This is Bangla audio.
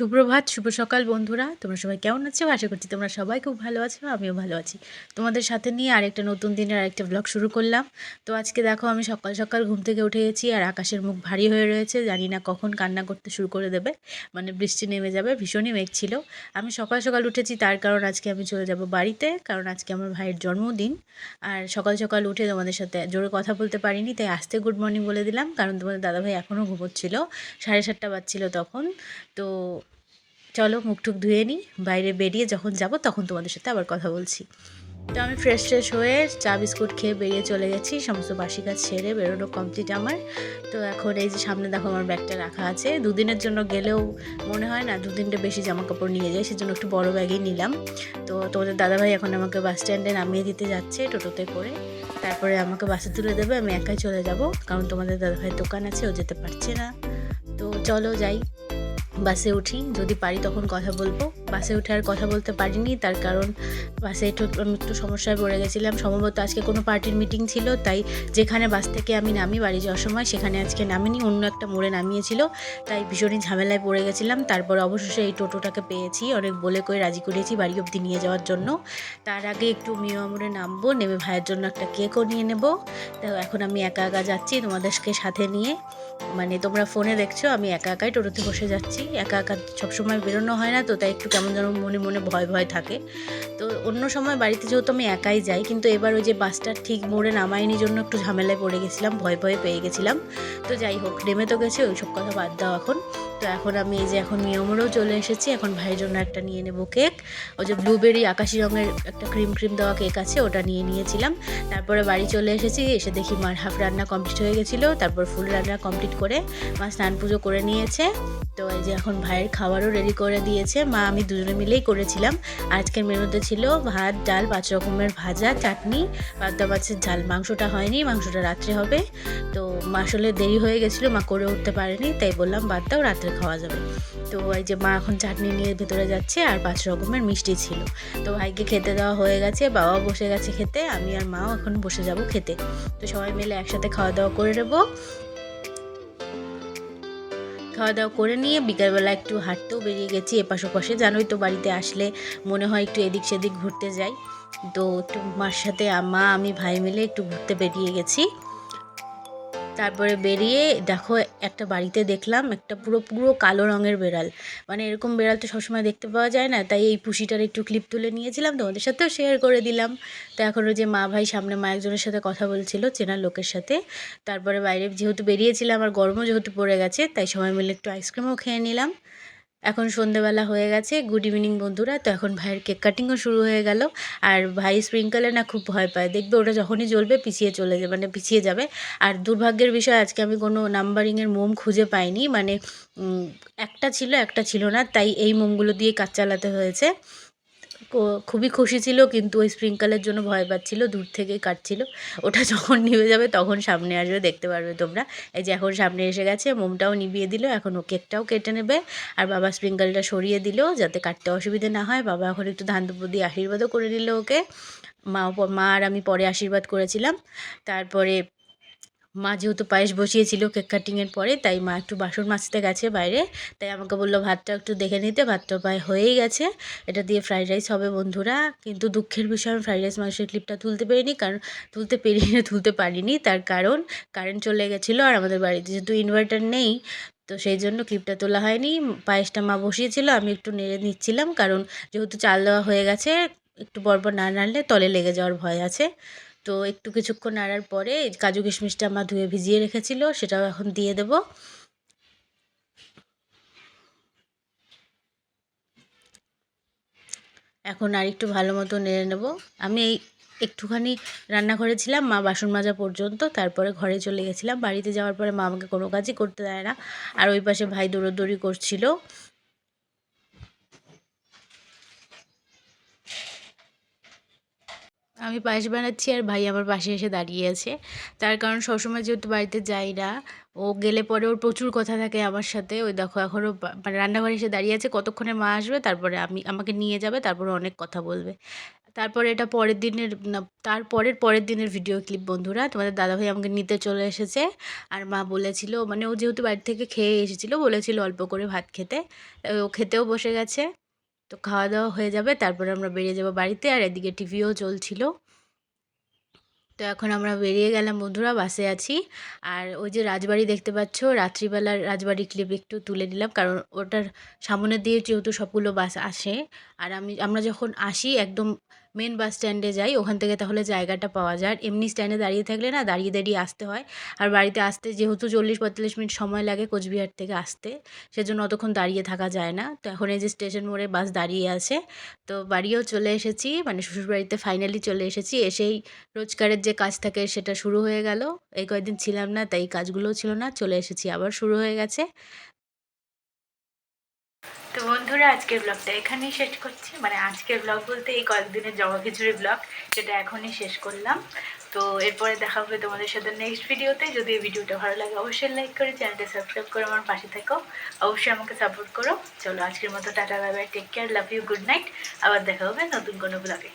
সুপ্রভাত, শুভ সকাল বন্ধুরা। তোমরা সবাই কেমন আছো? আশা করছি তোমরা সবাই খুব ভালো আছো, আমিও ভালো আছি। তোমাদের সাথে নিয়ে আরেকটা নতুন দিনের আরেকটা ব্লগ শুরু করলাম। তো আজকে দেখো, আমি সকাল সকাল ঘুম থেকে উঠে গেছি আর আকাশের মুখ ভারী হয়ে রয়েছে। জানি না কখন কান্না করতে শুরু করে দেবে। মানে বৃষ্টি নেমে যাবে, ভীষণই মেঘ ছিল। আমি সকাল সকাল উঠেছি, তার কারণ আজকে আমি চলে যাব বাড়িতে, কারণ আজকে আমার ভাইয়ের জন্মদিন। আর সকাল সকাল উঠে তোমাদের সাথে জোরে কথা বলতে পারিনি, তাই আসতে গুড মর্নিং বলে দিলাম, কারণ তোমাদের দাদাভাই এখনও ঘুমোচ্ছিল। সাড়ে সাতটা বাজছিল তখন। তো চলো মুখ টুক ধুয়ে নিই, বাইরে বেরিয়ে যখন যাব তখন তোমাদের সাথে আবার কথা বলছি। তো আমি ফ্রেশ ফ্রেশ হয়ে চা বিস্কুট খেয়ে বেরিয়ে চলে গেছি, সমস্ত বাসি কাজ সেরে বেরোনো কমপ্লিট আমার। তো এখন এই যে সামনে দেখো আমার ব্যাগটা রাখা আছে, দুদিনের জন্য গেলেও মনে হয় না, দুদিনটা বেশি জামা কাপড় নিয়ে যায়, সেজন্য একটু বড় ব্যাগই নিলাম। তো তোমাদের দাদাভাই এখন আমাকে বাস স্ট্যান্ডে নামিয়ে দিতে যাচ্ছে টোটোতে করে। তারপরে আমাকে বাসে তুলে দেবে, আমি একাই চলে যাব, কারণ তোমাদের দাদাভাইয়ের দোকান আছে, ও যেতে পারছে না। তো চলো যাই। বাসে উঠি, যদি পারি তখন কথা বলব। বাসে উঠে আর কথা বলতে পারিনি, তার কারণ বাসে একটু, আমি একটু সমস্যায় পড়ে গেছিলাম। সম্ভবত আজকে কোনো পার্টির মিটিং ছিল, তাই যেখানে বাস থেকে আমি নামি বাড়ি যাওয়ার সময় সেখানে আজকে নামিনি, অন্য একটা মোড়ে নামিয়েছিল। তাই ভীষণই ঝামেলায় পড়ে গেছিলাম। তারপর অবশেষে এই টোটোটাকে পেয়েছি, অনেক বলে করে রাজি করিয়েছি বাড়ি অবধি নিয়ে যাওয়ার জন্য। তার আগে একটু মিয়া মোড়ে নামবো, নেমে ভাইয়ের জন্য একটা কেকও নিয়ে নেব। তো এখন আমি একা একা যাচ্ছি তোমাদেরকে সাথে নিয়ে। মানে তোমরা ফোনে দেখছ, আমি একা একাই টোটোতে বসে যাচ্ছি। একা একা সবসময় বেরোনো হয় না, তো তাই একটু কেমন যেন মনে মনে ভয় ভয় থাকে। তো অন্য সময় বাড়িতে যেহেতু আমি একাই যাই, কিন্তু এবার ওই যে বাসটা ঠিক মোড়ে নামায়নি জন্য একটু ঝামেলায় পড়ে গেছিলাম, ভয় ভয়ে পেয়ে গেছিলাম। তো যাই হোক, নেমে তো গেছে, ওইসব কথা বাদ দাও এখন। তো এখন আমি এই যে এখন নিয়মরেও চলে এসেছি। এখন ভাইয়ের জন্য একটা নিয়ে নেব কেক। ওই যে ব্লুবেরি আকাশি রঙের একটা ক্রিম ক্রিম দেওয়া কেক আছে, ওটা নিয়ে নিয়েছিলাম। তারপরে বাড়ি চলে এসেছি, এসে দেখি মার হাফ রান্না কমপ্লিট হয়ে গেছিল। তারপর ফুল রান্না কমপ্লিট করে মা স্নান পুজো করে নিয়েছে। তো এই যে এখন ভাইয়ের খাবারও রেডি করে দিয়েছে। মা, আমি দুজনে মিলেই করেছিলাম। আজকের মেনুতে ছিল ভাত, ডাল, পাঁচ রকমের ভাজা, চাটনি। পাতা মাছের ঝাল মাংসটা হয়নি, মাংসটা রাত্রে হবে। তো মা আসলে দেরি হয়ে গেছিল, মা করে উঠতে পারেনি, তাই বললাম, বাদ দাও, রাত্রে খাওয়া যাবে। তো এই যে মা এখন চাটনি নিয়ে ভেতরে যাচ্ছে আর পাঁচ রকমের মিষ্টি ছিল। তো ভাইকে খেতে দেওয়া হয়ে গেছে বাবা বসে গেছে খেতে, আমি আর মাও এখন বসে যাব খেতে। তো সবাই মিলে একসাথে খাওয়া দাওয়া করে নেব। খাওয়া দাওয়া করে নিয়ে বিকালবেলা একটু হাঁটতেও বেরিয়ে গেছি এপাশ ওপাশে। জানোই তো বাড়িতে আসলে মনে হয় একটু এদিক সেদিক ঘুরতে যাই। তো একটু মার সাথে মা আমি, ভাই মিলে একটু ঘুরতে বেরিয়ে গেছি। তারপরে বেরিয়ে দেখো একটা বাড়িতে দেখলাম একটা পুরো পুরো কালো রঙের বেড়াল। মানে এরকম বেড়াল তো সবসময় দেখতে পাওয়া যায় না, তাই এই পুষিটার একটু ক্লিপ তুলে নিয়েছিলাম, তোমাদের সাথেও শেয়ার করে দিলাম। তো এখন ওই যে মা ভাই সামনে মা একজনের সাথে কথা বলছিল চেনার লোকের সাথে। তারপরে বাইরে যেহেতু বেরিয়েছিলাম, আর গরমও যেহেতু পড়ে গেছে, তাই সবাই মিলে একটু আইসক্রিমও খেয়ে নিলাম। এখন সন্ধেবেলা হয়ে গেছে গুড ইভিনিং বন্ধুরা। তো এখন ভাইয়ের কেক কাটিংও শুরু হয়ে গেল। আর ভাই স্প্রিঙ্কলে না খুব ভয় পায়। দেখবে ওটা যখনই জ্বলবে পিছিয়ে চলে যাবে মানে পিছিয়ে যাবে। আর দুর্ভাগ্যের বিষয়, আজকে আমি কোনো নাম্বারিংয়ের মোম খুঁজে পাইনি। মানে একটা ছিল একটা ছিল না। তাই এই মোমগুলো দিয়ে কাজ চালাতে হয়েছে। খুবই খুশি ছিল, কিন্তু ওই স্প্রিঙ্কলের জন্য ভয় পাচ্ছিল, দূর থেকেই কাটছিল। ওটা যখন নিভে যাবে তখন সামনে আসবে, দেখতে পারবে তোমরা। এই যে এখন সামনে এসে গেছে, মোমটাও নিভিয়ে দিল, এখন ও কেকটাও কেটে নেবে। আর বাবা স্প্রিঙ্কলটা সরিয়ে দিল, যাতে কাটতে অসুবিধে না হয়। বাবা এখন একটু ধান দিয়ে আশীর্বাদও করে দিল ওকে। মা মা আর আমি পরে আশীর্বাদ করেছিলাম। তারপরে মা যেহেতু পায়েস বসিয়েছিল কেক কাটিংয়ের পরে, তাই মা একটু বাসন মাজতে গেছে বাইরে। তাই আমাকে বলল, ভাতটা একটু দেখে নিতে, ভাতটা প্রায় হয়েই গেছে। এটা দিয়ে ফ্রাইড রাইস হবে বন্ধুরা। কিন্তু দুঃখের বিষয়, আমি ফ্রাইড রাইস মাংসের ক্লিপটা তুলতে পারিনি, কারণ তুলতে পেরিয়ে তুলতে পারিনি। তার কারণ, কারেন্ট চলে গেছিল আর আমাদের বাড়িতে যেহেতু ইনভার্টার নেই, তো সেই জন্য ক্লিপটা তোলা হয়নি। পায়েসটা মা বসিয়েছিল, আমি একটু নেড়ে নিচ্ছিলাম, কারণ যেহেতু চাল দেওয়া হয়ে গেছে, একটু বরবর না নাড়লে তলে লেগে যাওয়ার ভয় আছে। তো একটু কিছুক্ষণ নাড়ার পরে কাজু কিশমিশটা আমার ধুয়ে ভিজিয়ে রেখেছিল, সেটাও এখন দিয়ে দেব। এখন আর একটু ভালো মতো নেড়ে নেব। আমি এই একটুখানি রান্নাঘরে ছিলাম, মা বাসন মাজা পর্যন্ত, তারপরে ঘরে চলে গেছিলাম। বাড়িতে যাওয়ার পরে মা আমাকে কোনো কাজই করতে দেয় না। আর ওই পাশে ভাই দৌড়োদৌড়ি করছিল। আমি পায়েস বানাচ্ছি আর ভাই আমার পাশে এসে দাঁড়িয়ে আছে। তার কারণ সবসময় যেহেতু বাড়িতে যাই না, ও গেলে পরে ওর প্রচুর কথা থাকে আমার সাথে। ওই দেখো এখনও মানে রান্নাঘরে এসে দাঁড়িয়ে আছে, কতক্ষণে মা আসবে, তারপরে আমি, আমাকে নিয়ে যাবে, তারপরে অনেক কথা বলবে। তারপরে এটা পরের দিনের তারপরের পরের দিনের ভিডিও ক্লিপ বন্ধুরা। তোমাদের দাদাভাই আমাকে নিতে চলে এসেছে। আর মা বলেছিল মানে ও যেহেতু বাড়ি থেকে খেয়ে এসেছিল, বলেছিল অল্প করে ভাত খেতে। ও খেতেও বসে গেছে। তো খাওয়া দাওয়া হয়ে যাবে, তারপরে আমরা বেরিয়ে যাব বাড়িতে আর এদিকে টিভিও চলছিল। তো এখন আমরা বেরিয়ে গেলাম বন্ধুরা, বাসে আছি। আর ওই যে রাজবাড়ি দেখতে পাচ্ছ, রাত্রিবেলার রাজবাড়ি ক্লিপ একটু তুলে নিলাম, কারণ ওটার সামনে দিয়ে যেহেতু সবগুলো বাস আসে, আর আমি, আমরা যখন আসি একদম মেন বাস স্ট্যান্ডে যাই, ওখান থেকে তাহলে জায়গাটা পাওয়া যায়। এমনি স্ট্যান্ডে দাঁড়িয়ে থাকলে না, দাঁড়িয়ে দাঁড়িয়ে আসতে হয়। আর বাড়িতে আসতে যেহেতু চল্লিশ পঁয়তাল্লিশ মিনিট সময় লাগে কোচবিহার থেকে আসতে, সেজন্য অতক্ষণ দাঁড়িয়ে থাকা যায় না। তো এখন এই যে স্টেশন মোড়ে বাস দাঁড়িয়ে আছে, তো বাড়িও চলে এসেছি মানে শ্বশুরবাড়িতে ফাইনালি চলে এসেছি। এসেই রোজগারের যে কাজ থাকে সেটা শুরু হয়ে গেল। এই কয়েকদিন ছিলাম না, তাই কাজগুলোও ছিল না, চলে এসেছি, আবার শুরু হয়ে গেছে। তো বন্ধুরা, আজকের ব্লগটা এখানেই শেষ করছি। মানে আজকের ব্লগ বলতে এই কয়েকদিনের জবা খিচুড়ি ব্লগ সেটা এখনই শেষ করলাম। তো এরপরে দেখা হবে তোমাদের সাথে নেক্সট ভিডিওতে যদি এই ভিডিওটা ভালো লাগে, অবশ্যই লাইক করে চ্যানেলটা সাবস্ক্রাইব করে আমার পাশে থেকো। অবশ্যই আমাকে সাপোর্ট করো। চলো আজকের মতো tata bye bye take care love you good night আবার দেখা হবে নতুন কোনো ব্লগে